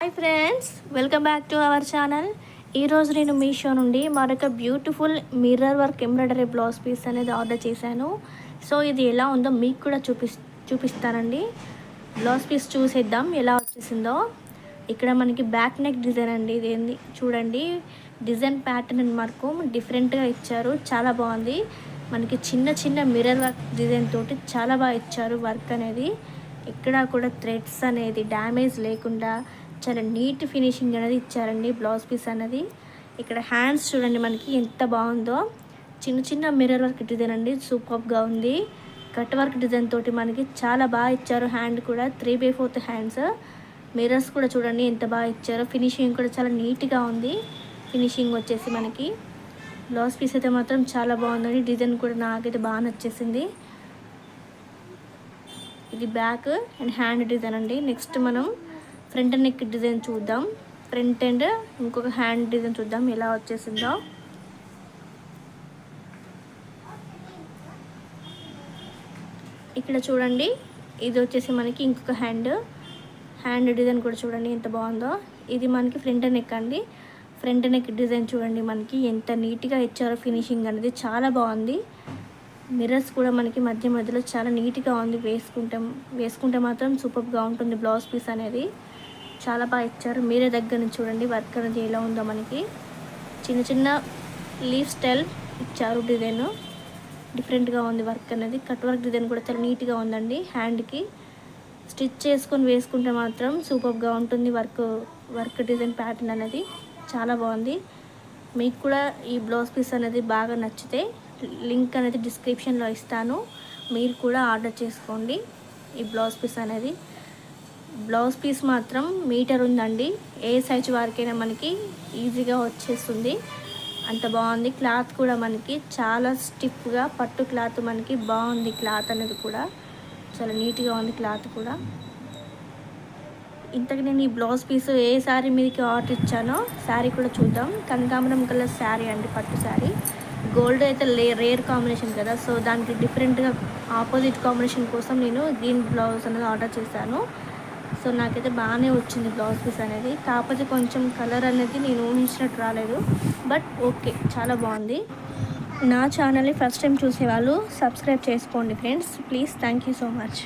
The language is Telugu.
Hi friends welcome back to our channel. ఈరోజు నేను మీషో నుండి మరొక beautiful mirror work embroidery blouse piece అనేది ఆర్డర్ చేశాను. సో ఇది ఎలా ఉందో మీకు కూడా చూపి చూపిస్తానండి. బ్లౌజ్ పీస్ చూసేద్దాం ఎలా వచ్చేసిందో. ఇక్కడ మనకి బ్యాక్ నెక్ డిజైన్ అండి ఇది ఏంది చూడండి. డిజైన్ ప్యాటర్న్ అండ్ మార్కు డిఫరెంట్గా ఇచ్చారు చాలా బాగుంది. మనకి చిన్న చిన్న మిర్రర్ వర్క్ డిజైన్ తోటి చాలా బాగా ఇచ్చారు వర్క్ అనేది. ఇక్కడ కూడా థ్రెడ్స్ అనేది డ్యామేజ్ లేకుండా చాలా నీట్ ఫినిషింగ్ అనేది ఇచ్చారండి. బ్లౌజ్ పీస్ అనేది. ఇక్కడ హ్యాండ్స్ చూడండి మనకి ఎంత బాగుందో. చిన్న చిన్న మిర్రర్ వర్క్ డిజైన్ అండి. సూపర్గా ఉంది. కట్ వర్క్ డిజైన్ తోటి మనకి చాలా బాగా ఇచ్చారు. హ్యాండ్ కూడా three by fourth hands. Mirrors కూడా చూడండి ఎంత బాగా ఇచ్చారో. ఫినిషింగ్ కూడా చాలా నీట్గా ఉంది. ఫినిషింగ్ వచ్చేసి మనకి. బ్లౌజ్ పీస్ అయితే మాత్రం చాలా బాగుందండి. డిజైన్ కూడా నాకైతే బాగా నచ్చేసింది. ఇది బ్యాక్ అండ్ హ్యాండ్ డిజైన్ అండి. నెక్స్ట్ మనం ఫ్రంట్ నెక్ డిజైన్ చూద్దాం. ఫ్రంట్ అండ్ ఇంకొక హ్యాండ్ డిజైన్ చూద్దాం ఎలా వచ్చేసిందో. ఇక్కడ చూడండి ఇది వచ్చేసి మనకి ఇంకొక హ్యాండ్. హ్యాండ్ డిజైన్ కూడా చూడండి ఎంత బాగుందో. ఇది మనకి ఫ్రంట్ నెక్ అండి. ఫ్రంట్ నెక్ డిజైన్ చూడండి మనకి ఎంత నీట్గా ఇచ్చారో ఫినిషింగ్ అనేది చాలా బాగుంది. మిర్రర్స్ కూడా మనకి మధ్య మధ్యలో చాలా నీట్గా ఉంది. వేసుకుంటే వేసుకుంటే మాత్రం సూపర్గా ఉంటుంది బ్లౌజ్ పీస్ అనేది. చాలా బాగా ఇచ్చారు. మీరే దగ్గర నుంచి చూడండి వర్క్ అనేది ఎలా ఉందో మనకి. చిన్న చిన్న లీఫ్ స్టైల్ ఇచ్చారు డిజైన్ డిఫరెంట్గా ఉంది వర్క్ అనేది. కట్ వర్క్ డిజైన్ కూడా చాలా నీట్గా ఉందండి హ్యాండ్కి స్టిచ్ చేసుకొని వేసుకుంటే మాత్రం సూపర్గా ఉంటుంది వర్క్ వర్క్ డిజైన్ ప్యాటర్న్ అనేది. చాలా బాగుంది. మీకు కూడా ఈ బ్లౌజ్ పీస్ అనేది బాగా నచ్చితే లింక్ అనేది డిస్క్రిప్షన్లో ఇస్తాను. మీరు కూడా ఆర్డర్ చేసుకోండి ఈ బ్లౌజ్ పీస్ అనేది. బ్లౌజ్ పీస్ మాత్రం మీటర్ ఉందండి. ఏ సైజు వారికైనా మనకి ఈజీగా వచ్చేస్తుంది. అంత బాగుంది. క్లాత్ కూడా మనకి చాలా స్టిఫ్గా పట్టు క్లాత్ మనకి బాగుంది క్లాత్ అనేది కూడా. చాలా నీట్గా ఉంది క్లాత్ కూడా. ఇంతకు నేను ఈ బ్లౌజ్ పీస్ ఏ శారీ మీదకి ఆర్డర్ ఇచ్చానో శారీ కూడా చూద్దాం. కనకాంబరం కలర్ శారీ అండి పట్టు శారీ గోల్డ్ అయితే లే రేర్ కాంబినేషన్ కదా. సో దానికి డిఫరెంట్గా ఆపోజిట్ కాంబినేషన్ కోసం నేను గ్రీన్ బ్లౌజ్ అనేది ఆర్డర్ చేశాను. సో నాకైతే బాగానే వచ్చింది బ్లౌజ్ పీస్ అనేది. కాకపోతే కొంచెం కలర్ అనేది నేను ఊహించినట్టు రాలేదు. బట్ ఓకే చాలా బాగుంది. నా ఛానల్ని ఫస్ట్ టైం చూసేవాళ్ళు సబ్స్క్రైబ్ చేసుకోండి friends. Please thank you so much.